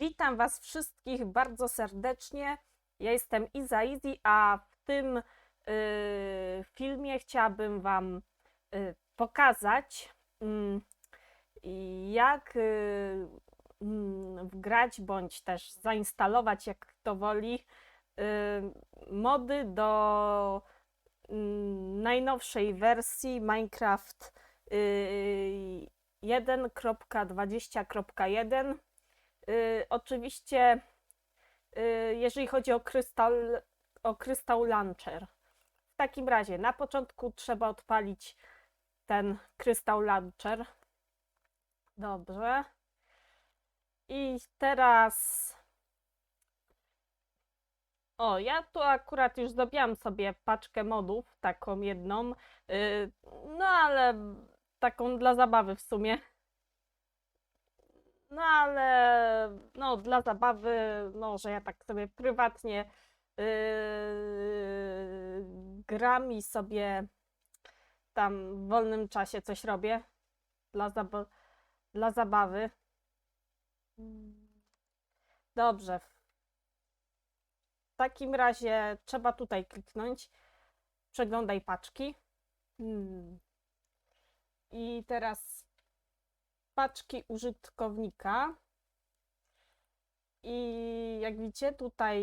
Witam Was wszystkich bardzo serdecznie. Ja jestem Iza Easy, a w tym y, filmie chciałabym Wam y, pokazać, mm, jak y, mm, wgrać bądź też zainstalować, jak kto woli, y, mody do mm, najnowszej wersji Minecraft y, 1.20.1. Y, oczywiście, y, jeżeli chodzi o krystal, o krystał launcher. W takim razie na początku trzeba odpalić ten krystał launcher. Dobrze. I teraz. O, ja tu akurat już zdobyłam sobie paczkę modów, taką jedną. y, No ale taką dla zabawy w sumie. No ale no dla zabawy, no że ja tak sobie prywatnie yy, gram i sobie tam w wolnym czasie coś robię dla, zab- dla zabawy. Dobrze. W takim razie trzeba tutaj kliknąć. Przeglądaj paczki. Hmm. I teraz paczki użytkownika. I jak widzicie, tutaj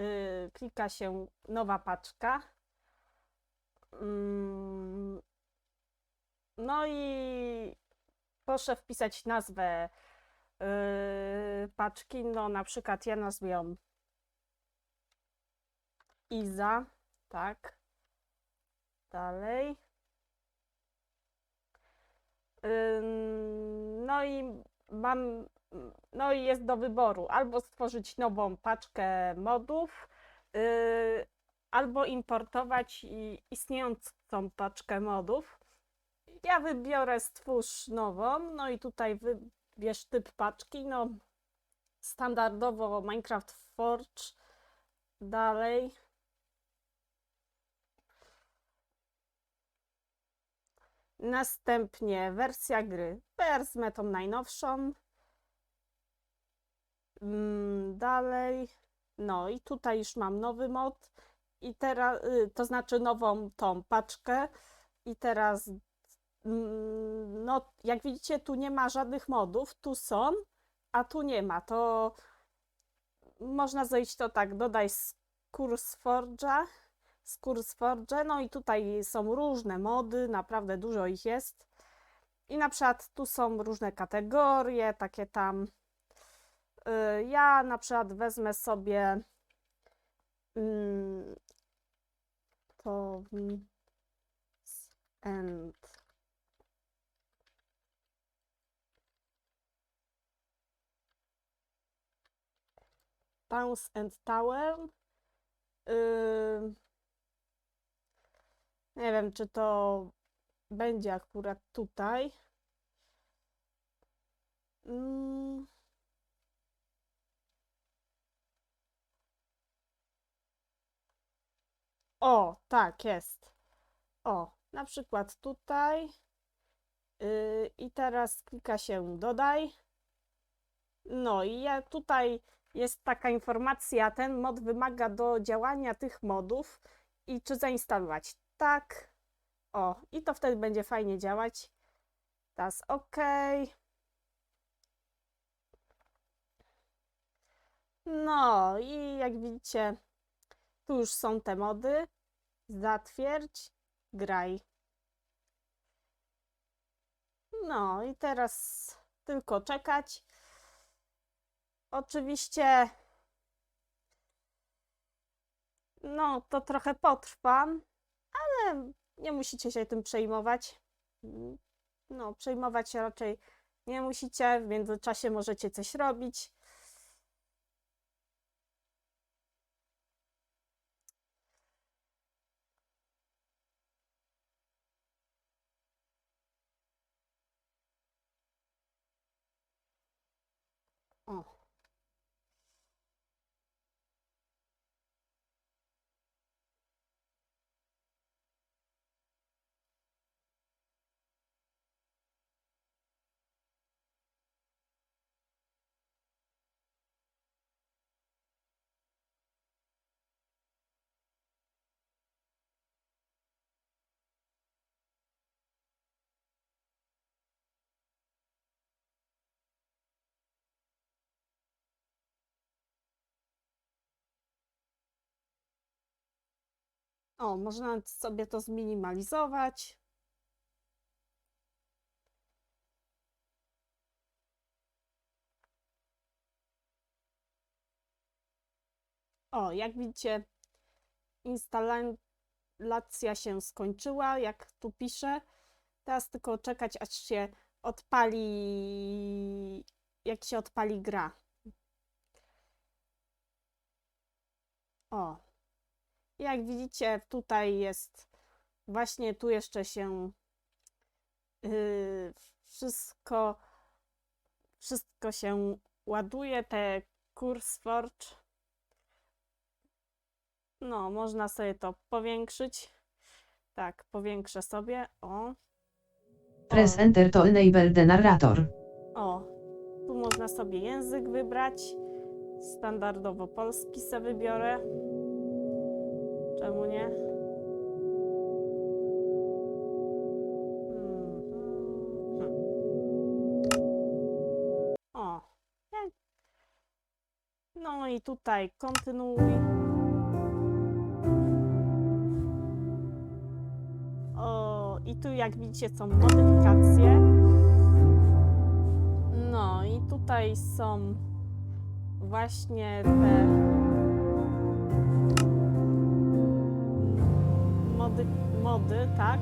y, klika się nowa paczka. Mm, no i proszę wpisać nazwę y, paczki. No na przykład ja nazwę ją Iza, tak. Dalej. No i mam, no i jest do wyboru albo stworzyć nową paczkę modów, yy, albo importować istniejącą paczkę modów. Ja wybiorę stwórz nową, no i tutaj wybierz typ paczki, no standardowo Minecraft Forge, dalej. Następnie wersja gry. Wezmę tą najnowszą. Mm, Dalej. No i tutaj już mam nowy mod. I teraz, y, to znaczy nową tą paczkę. I teraz, mm, no jak widzicie, tu nie ma żadnych modów. Tu są, a tu nie ma. To można zejść to tak, dodaj kurs Forge'a z CurseForge. No i tutaj są różne mody, naprawdę dużo ich jest. I na przykład tu są różne kategorie, takie tam. y, Ja na przykład wezmę sobie mm, to and Bounce and Tower. Y, nie wiem, czy to będzie akurat tutaj. Mm. O, tak, jest. O, na przykład tutaj. Yy, I teraz klika się dodaj. No i ja tutaj jest taka informacja, ten mod wymaga do działania tych modów i czy zainstalować. Tak. O, i to wtedy będzie fajnie działać. Teraz OK. No i jak widzicie, tu już są te mody. Zatwierdź, graj. No i teraz tylko czekać. Oczywiście, no to trochę potrwa, nie musicie się tym przejmować. Mm, No, przejmować się raczej nie musicie. W międzyczasie możecie coś robić. O, można sobie to zminimalizować. O, jak widzicie, instalacja się skończyła, jak tu pisze. Teraz tylko czekać, aż się odpali, jak się odpali gra. O, jak widzicie, tutaj jest, właśnie tu jeszcze się yy, wszystko, wszystko się ładuje, te CurseForge. No, można sobie to powiększyć. Tak, powiększę sobie. O, Press Enter to enable the narrator. o. Tu można sobie język wybrać. Standardowo polski sobie wybiorę. Czemu nie? Mhm. O. jak- No i tutaj kontynuuj. O, i tu jak widzicie są modyfikacje. No i tutaj są właśnie te mody tak?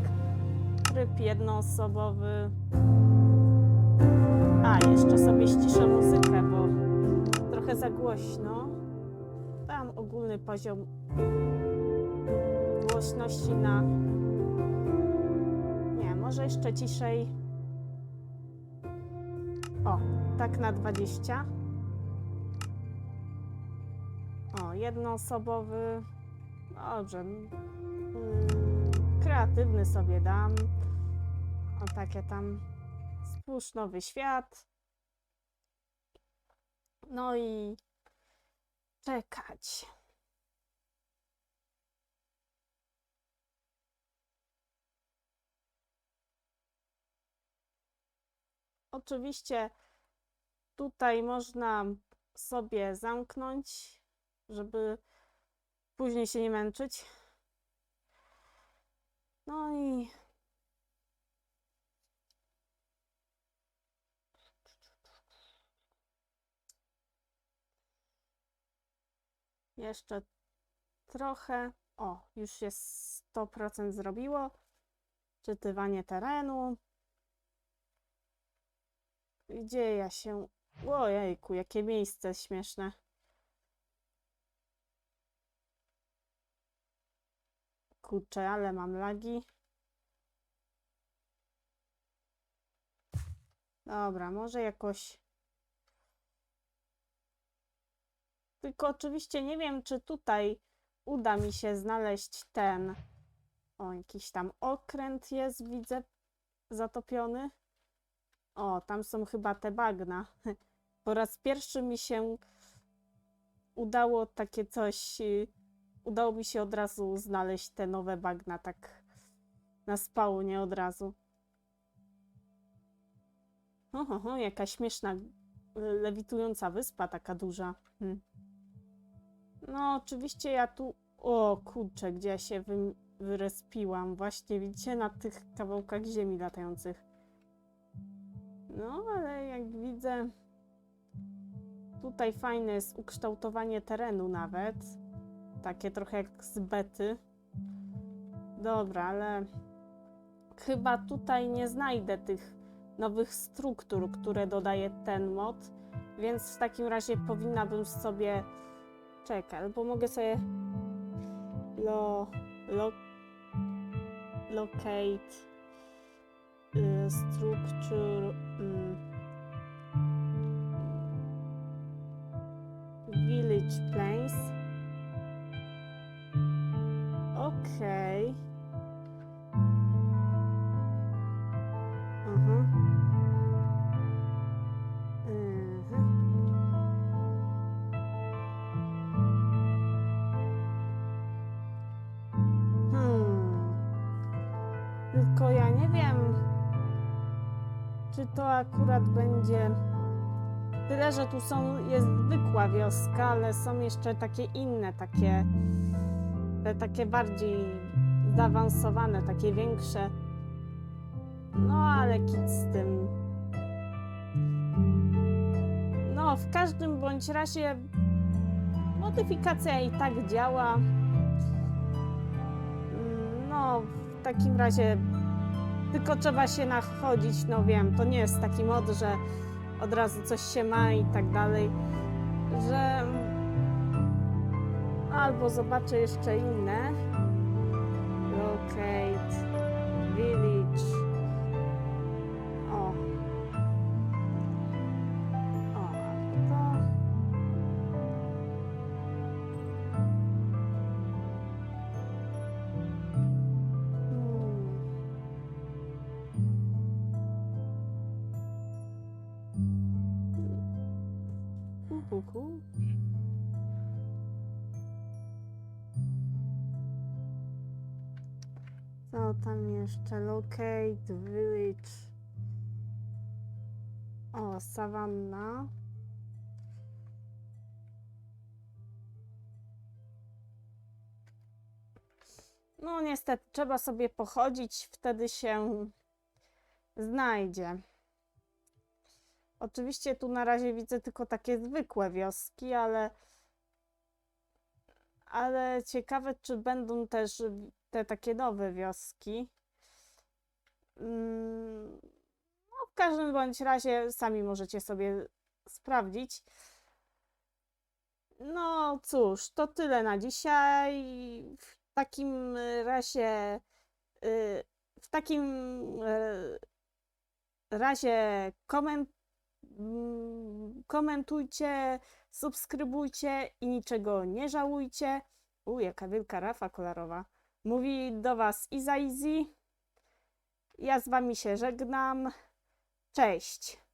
Tryb jednoosobowy. A, jeszcze sobie ściszę muzykę, bo trochę za głośno. Dam ogólny poziom głośności na nie, może jeszcze ciszej. O, tak na 20. O, jednoosobowy. Dobrze. Kreatywny sobie dam. O, takie tam. Spójrz nowy świat. No i czekać. Oczywiście tutaj można sobie zamknąć, żeby później się nie męczyć. No i jeszcze trochę. O, już się 100% zrobiło. Czytywanie terenu. Gdzie ja się. Ojejku, jakie miejsce śmieszne. Kurczę, ale mam lagi. Dobra, może jakoś. Tylko oczywiście nie wiem, czy tutaj uda mi się znaleźć ten. O, jakiś tam okręt jest, widzę, zatopiony. O, tam są chyba te bagna. Po raz pierwszy mi się udało takie coś. Udało mi się od razu znaleźć te nowe bagna, tak na spawnie od razu. Oho, oho, jaka śmieszna, y, lewitująca wyspa, taka duża. Hm. No, oczywiście ja tu. O kurczę, gdzie ja się wy, wyrespiłam. Właśnie, widzicie, na tych kawałkach ziemi latających. No, ale jak widzę, tutaj fajne jest ukształtowanie terenu nawet. Takie trochę jak z bety. Dobra, ale chyba tutaj nie znajdę tych nowych struktur, które dodaje ten mod, więc w takim razie powinnabym sobie czekać, albo mogę sobie lo, lo, locate y, structure mm, village place Tylko ja nie wiem, czy to akurat będzie. Tyle, że tu są, jest zwykła wioska, ale są jeszcze takie inne, takie, te takie bardziej zaawansowane, takie większe. No ale kit z tym. No, w każdym bądź razie modyfikacja i tak działa. Mm, No, w takim razie tylko trzeba się nachodzić, no wiem, to nie jest taki mod, że od razu coś się ma i tak dalej, że albo zobaczę jeszcze inne. Locate, village. Co tam jeszcze? Locate, village. O, savanna. No niestety, trzeba sobie pochodzić, wtedy się znajdzie. Oczywiście tu na razie widzę tylko takie zwykłe wioski, ale ale ciekawe, czy będą też te takie nowe wioski. Mm, No, w każdym bądź razie sami możecie sobie sprawdzić. No cóż, to tyle na dzisiaj. W takim razie y, w takim y, razie koment, komentujcie, subskrybujcie i niczego nie żałujcie. U, jaka wielka rafa kolorowa. Mówi do Was Iza Easy. Ja z Wami się żegnam. Cześć.